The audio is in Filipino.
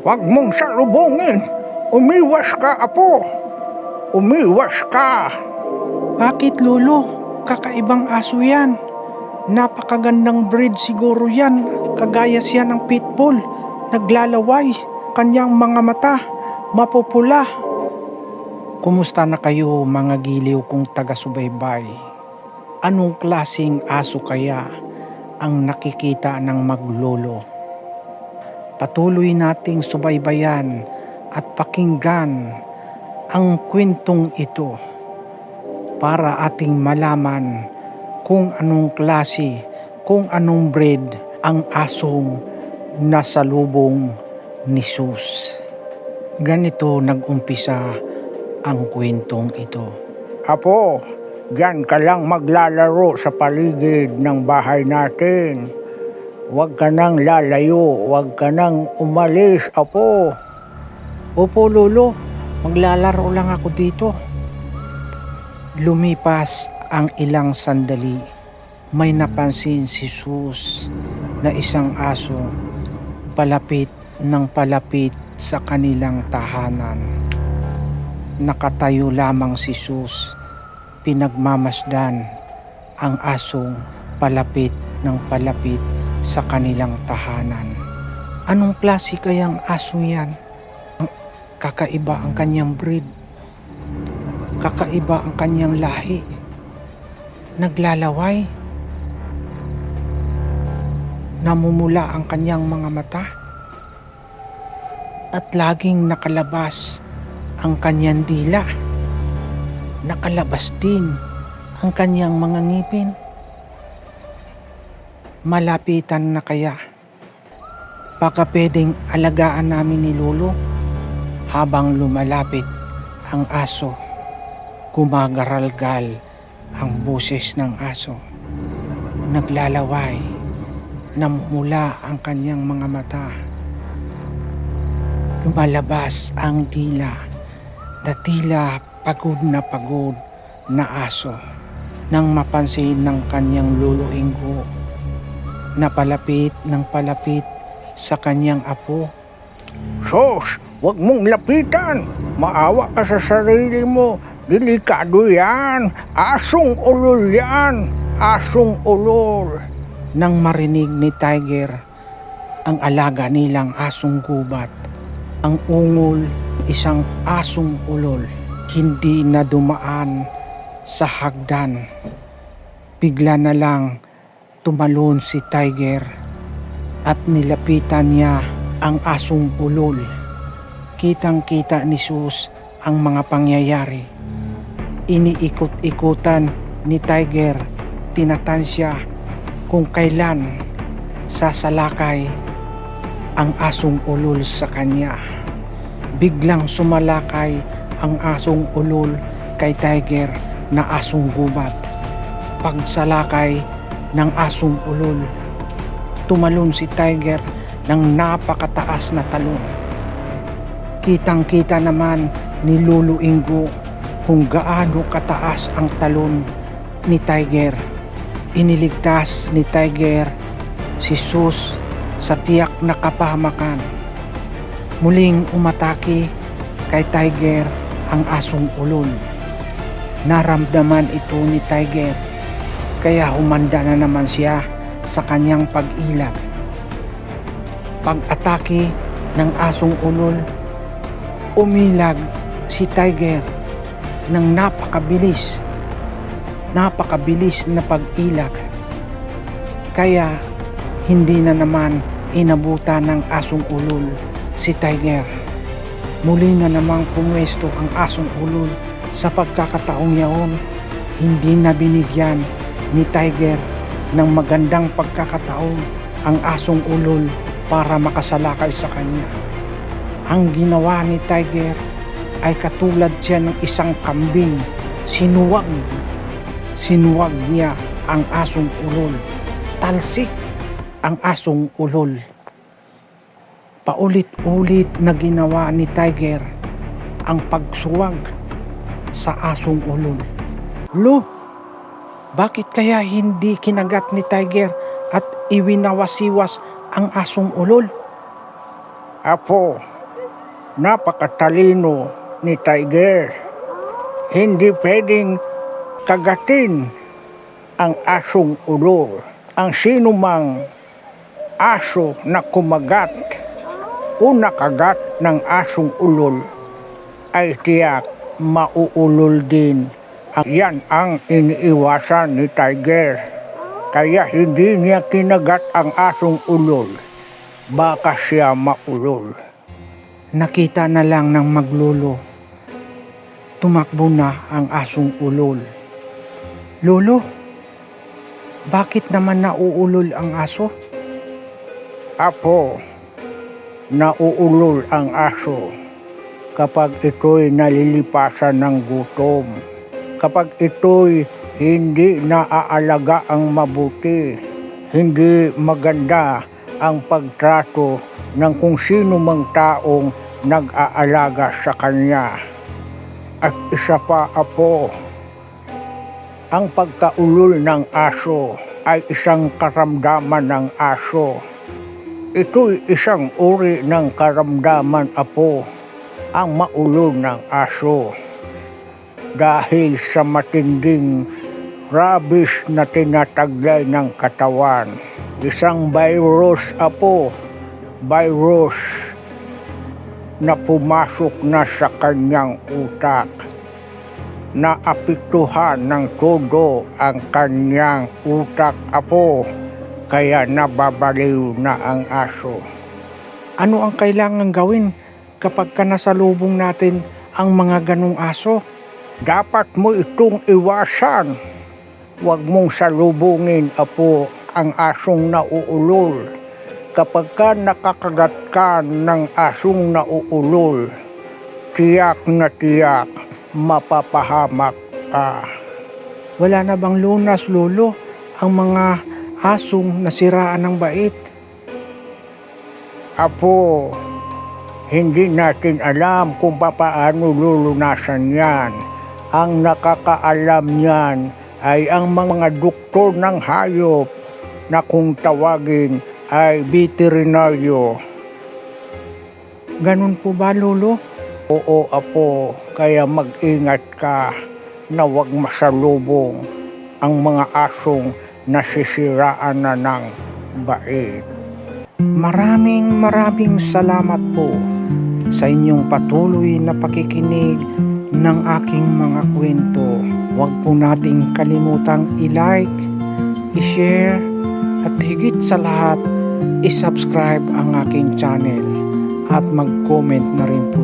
Huwag mong salubungin. Umiwas ka, apo. Umiwas ka. Bakit lolo? Kakaibang aso yan. Napakagandang breed siguro yan. Kagaya siya ng pitbull. Naglalaway. Kanyang mga mata. Mapupula. Kumusta na kayo mga giliw kong taga-subaybay? Anong klasing aso kaya ang nakikita ng maglolo? Patuloy nating subaybayan at pakinggan ang kwentong ito para ating malaman kung anong klase, kung anong breed ang asong nasa lubong ni Sus. Ganito nag-umpisa ang kwentong ito. Apo, diyan ka lang maglalaro sa paligid ng bahay natin. Huwag ka nang lalayo, huwag ka nang umalis, apo. Opo lolo, maglalaro lang ako dito. Lumipas ang ilang sandali. May napansin si Sus na isang aso palapit ng palapit sa kanilang tahanan. Nakatayo lamang si Sus, pinagmamasdan ang asong palapit ng palapit sa kanilang tahanan. Anong klase kayang aso yan? Kakaiba ang kanyang breed. Kakaiba ang kanyang lahi. Naglalaway. Namumula ang kanyang mga mata. At laging nakalabas ang kanyang dila. Nakalabas din ang kanyang mga ngipin. Malapitan na kaya. Baka pwedeng alagaan namin ni Lolo habang lumalapit ang aso. Kumagaralgal ang boses ng aso. Naglalaway. Namumula ang kanyang mga mata. Lumalabas ang dila na tila pagod na pagod na aso nang mapansin ng kanyang luluinggo na palapit ng palapit sa kanyang apo Sos, huwag mong lapitan. Maawa ka sa sarili mo. Delikado yan. Asong ulol yan. Asong ulol. nang marinig ni Tiger ang alaga nilang asong gubat. Ang ungol, isang asong ulol, hindi na dumaan sa hagdan. Bigla na lang tumalon si Tiger at nilapitan niya ang asong ulol. Kitang-kita ni Sus ang mga pangyayari. Iniikot-ikutan ni Tiger, tinatansya kung kailan sasalakay ang asong ulol sa kanya. Biglang sumalakay ang asong ulol kay Tiger na asong gubat. Pagsalakay ng asong ulol, tumalon si Tiger ng napakataas na talon. Kitang-kita naman ni Lulu Ingo kung gaano kataas ang talon ni Tiger iniligtas ni Tiger si Sus sa tiyak na kapahamakan. Muling umatake kay Tiger ang asong ulol. Naramdaman ito ni Tiger kaya humanda na naman siya sa kanyang pag-ilag. Pag-atake ng asong ulol, umilag si Tiger ng napakabilis napakabilis na pag-ilag. Kaya hindi na naman inabutan ng asong ulol si Tiger. Muli na namang pumwesto ang asong ulol sa pagkakataong yaon. Hindi na binigyan ni Tiger ng magandang pagkakataon ang asong ulol para makasalakay sa kanya. Ang ginawa ni Tiger ay katulad siya ng isang kambing sinuwag sinuwag niya ang asong ulol. Talsik ang asong ulol. Paulit-ulit na ginawa ni Tiger ang pagsuwag sa asong ulol. Lo, bakit kaya hindi kinagat ni Tiger at iwinawasiwas ang asong ulol? Apo, napakatalino ni Tiger. Hindi pwedeng kagatin ang asong ulol. Ang sinumang aso na kumagat o nakagat ng asong ulol ay tiyak mauulol din. Yan ang iniiwasan ni Tiger. Kaya hindi niya kinagat ang asong ulol. Baka siya maulol. Nakita na lang ng maglolo. Tumakbo na ang asong ulol. Lolo, bakit naman nauulol ang aso? Apo, nauulol ang aso kapag ito'y nalilipasan ng gutom. Kapag ito'y hindi naaalaga ang mabuti, hindi maganda ang pagtrato ng kung sino mang taong nag-aalaga sa kanya. At isa pa, Apo, ang pagkaulol ng aso ay isang karamdaman ng aso. Ito'y isang uri ng karamdaman, Apo, ang maulol ng aso. Dahil sa matinding rabies na tinataglay ng katawan. Isang virus, Apo, virus na pumasok na sa kanyang utak naapektuhan ng todo ang kanyang utak apo kaya nababaliw na ang aso. Ano ang kailangan gawin kapag ka nasalubong natin ang mga ganong aso? Dapat mo itong iwasan. Huwag mong salubungin apo ang asong nauulol. Kapag ka nakakagat ka ng asong nauulol, tiyak na tiyak mapapahamak ka. Wala na bang lunas, lolo, ang mga asong nasiraan ng bait? Apo, hindi natin alam kung papaano lulunasan yan. Ang nakakaalam niyan ay ang mga doktor ng hayop na kung tawagin ay veterinaryo. Ganun po ba, lolo? Oo, apo, kaya mag-ingat ka na huwag masalubong ang mga asong nasisiraan na ng bait. Maraming maraming salamat po sa inyong patuloy na pakikinig ng aking mga kwento. Huwag po nating kalimutang i-like, i-share, at higit sa lahat, i-subscribe ang aking channel at mag-comment na rin po